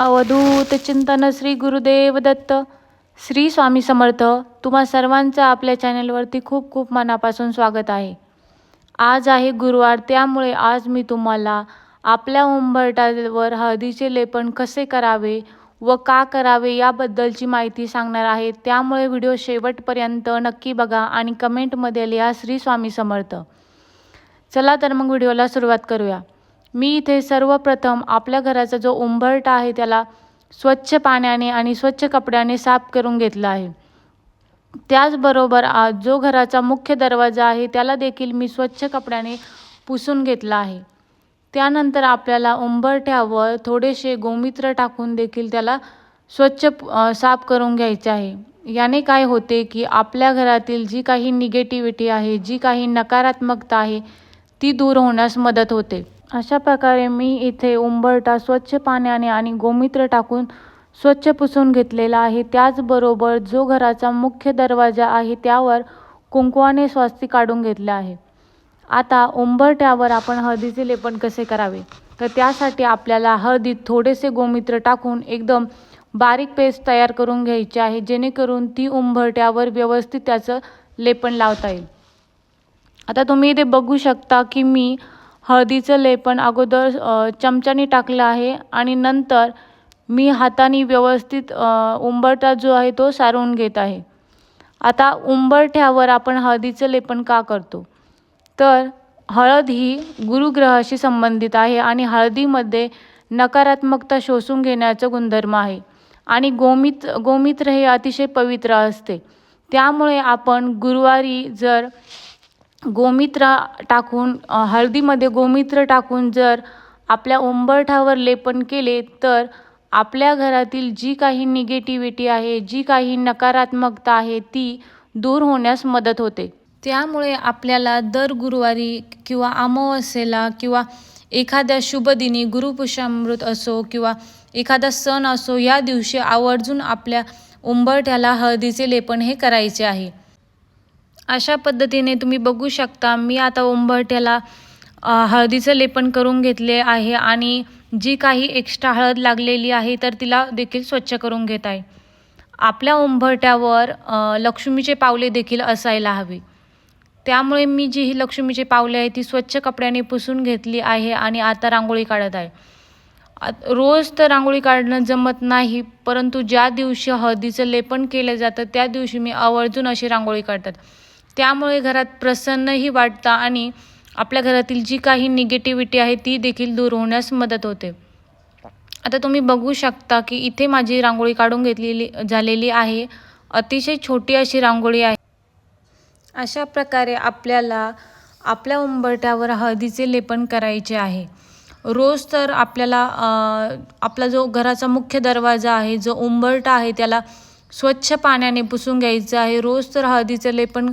अवधूत चिंतन श्री गुरुदेव दत्त श्री स्वामी समर्थ तुम्हा सर्वांचं आपल्या चॅनलवरती खूप खूप मनापासून स्वागत आहे. आज आहे गुरुवार त्यामुळे आज मी तुम्हाला आपल्या उंबरटावर हळदीचे लेपन कसे करावे व का करावे याबद्दलची माहिती सांगणार आहे. त्यामुळे व्हिडिओ शेवटपर्यंत नक्की बघा आणि कमेंटमध्ये लिहा श्री स्वामी समर्थ. चला तर मग व्हिडिओला सुरुवात करूया. मी इथे सर्वप्रथम आपल्या घराचा जो उंबरटा आहे त्याला स्वच्छ पाण्याने आणि स्वच्छ कपड्याने साफ करून घेतला आहे. त्याचबरोबर आज जो घराचा मुख्य दरवाजा आहे त्याला देखील मी स्वच्छ कपड्याने पुसून घेतला आहे. त्यानंतर आपल्याला उंबरठ्यावर थोडेसे गोमित्र टाकून देखील त्याला स्वच्छ साफ करून घ्यायचे आहे. याने काय होते की आपल्या घरातील जी काही निगेटिव्हिटी आहे जी काही नकारात्मकता आहे ती दूर होण्यास मदत होते. अशा प्रकारे मी इथे उंबरटा स्वच्छ पाण्याने आणि गोमित्र टाकून स्वच्छ पुसून घेतलेला आहे. त्याचबरोबर जो घराचा मुख्य दरवाजा आहे त्यावर कुंकवाने स्वास्ती काढून घेतले आहे. आता उंबरट्यावर आपण हळदीचे लेपन कसे करावे? तर त्यासाठी आपल्याला हळदीत थोडेसे गोमित्र टाकून एकदम बारीक पेस्ट तयार करून घ्यायची आहे जेणेकरून ती उंबरट्यावर व्यवस्थित त्याचं लेपन लावता येईल. आता तुम्ही इथे बघू शकता की मी हळदीचं लेपन अगोदर चमच्याने टाकलं आहे आणि नंतर मी हाताने व्यवस्थित उंबरटा जो आहे तो सारवून घेत आहे. आता उंबरठ्यावर आपण हळदीचं लेपन का करतो? तर हळद ही गुरुग्रहाशी संबंधित आहे आणि हळदीमध्ये नकारात्मकता शोषून घेण्याचं गुणधर्म आहे. आणि गोमित गोमित्र हे अतिशय पवित्र असते. त्यामुळे आपण गुरुवारी जर गोमूत्र टाकून हळदीमध्ये गोमित्र टाकून जर आपल्या उंबरठ्यावर लेपन केले तर आपल्या घरातील जी काही निगेटिव्हिटी आहे जी काही नकारात्मकता आहे ती दूर होण्यास मदत होते. त्यामुळे आपल्याला दर गुरुवारी किंवा अमावस्येला किंवा एखाद्या शुभदिनी गुरुपुषामृत असो किंवा एखादा सण असो या दिवशी आवर्जून आपल्या उंबरठ्याला हळदीचे लेपन हे करायचे आहे. अशा पद्धतीने तुम्ही बघू शकता. मी आता उंबरठ्याला हळदीचं लेपन करून घेतले आहे आणि जी काही एक्स्ट्रा हळद लागलेली आहे तर तिला देखील स्वच्छ करून घेत आहे. आपल्या उंबरठ्यावर लक्ष्मीचे पावले देखील असायला हवे. त्यामुळे मी जी ही लक्ष्मीची पावले आहे ती स्वच्छ कपड्याने पुसून घेतली आहे आणि आता रांगोळी काढत आहे. रोज तर रांगोळी काढणं जमत नाही परंतु ज्या दिवशी हळदीचं लेपन केलं जातं त्या दिवशी मी आवर्जून अशी रांगोळी काढतात. त्यामुळे घरात प्रसन्नही वाटतं आणि आपल्या घरातील जी काही निगेटिव्हिटी आहे ती देखील दूर होण्यास मदत होते. आता तुम्ही बघू शकता की इथे माझी रांगोळी काढून घेतलेली झालेली आहे. अतिशय छोटी अशी रांगोळी आहे. अशा प्रकारे आपल्याला आपल्या उंबरठ्यावर हळदीचे लेपन करायचे आहे. रोज तर आपल्याला आपला जो घराचा मुख्य दरवाजा आहे जो उंबरठा आहे त्याला स्वच्छ पाण्याने पुसून घ्यायचं आहे. रोज तर हळदीचं लेपन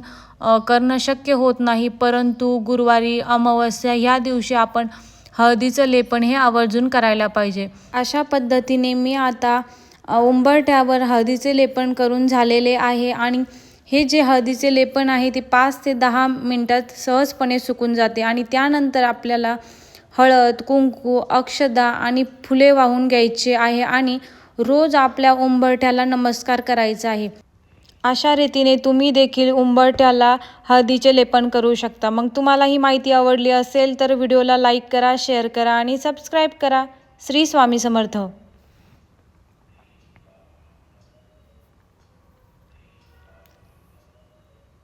करणं शक्य होत नाही परंतु गुरुवारी अमावस्या ह्या दिवशी आपण हळदीचं लेपन हे आवर्जून करायला पाहिजे. अशा पद्धतीने मी आता उंबरट्यावर हळदीचे लेपन करून झालेले आहे आणि हे जे हळदीचे लेपन आहे ते पाच ते दहा मिनटात सहजपणे सुकून जाते आणि त्यानंतर आपल्याला हळद कुंकू अक्षदा आणि फुले वाहून घ्यायचे आहे आणि रोज आपल्या उंबरठ्याला नमस्कार करायचा आहे. अशा रीतीने तुम्ही देखील उंबरठ्याला हळदीचे लेपन करू शकता. मग तुम्हाला ही माहिती आवडली असेल तर व्हिडिओला लाईक करा शेअर करा आणि सबस्क्राईब करा. श्री स्वामी समर्थ.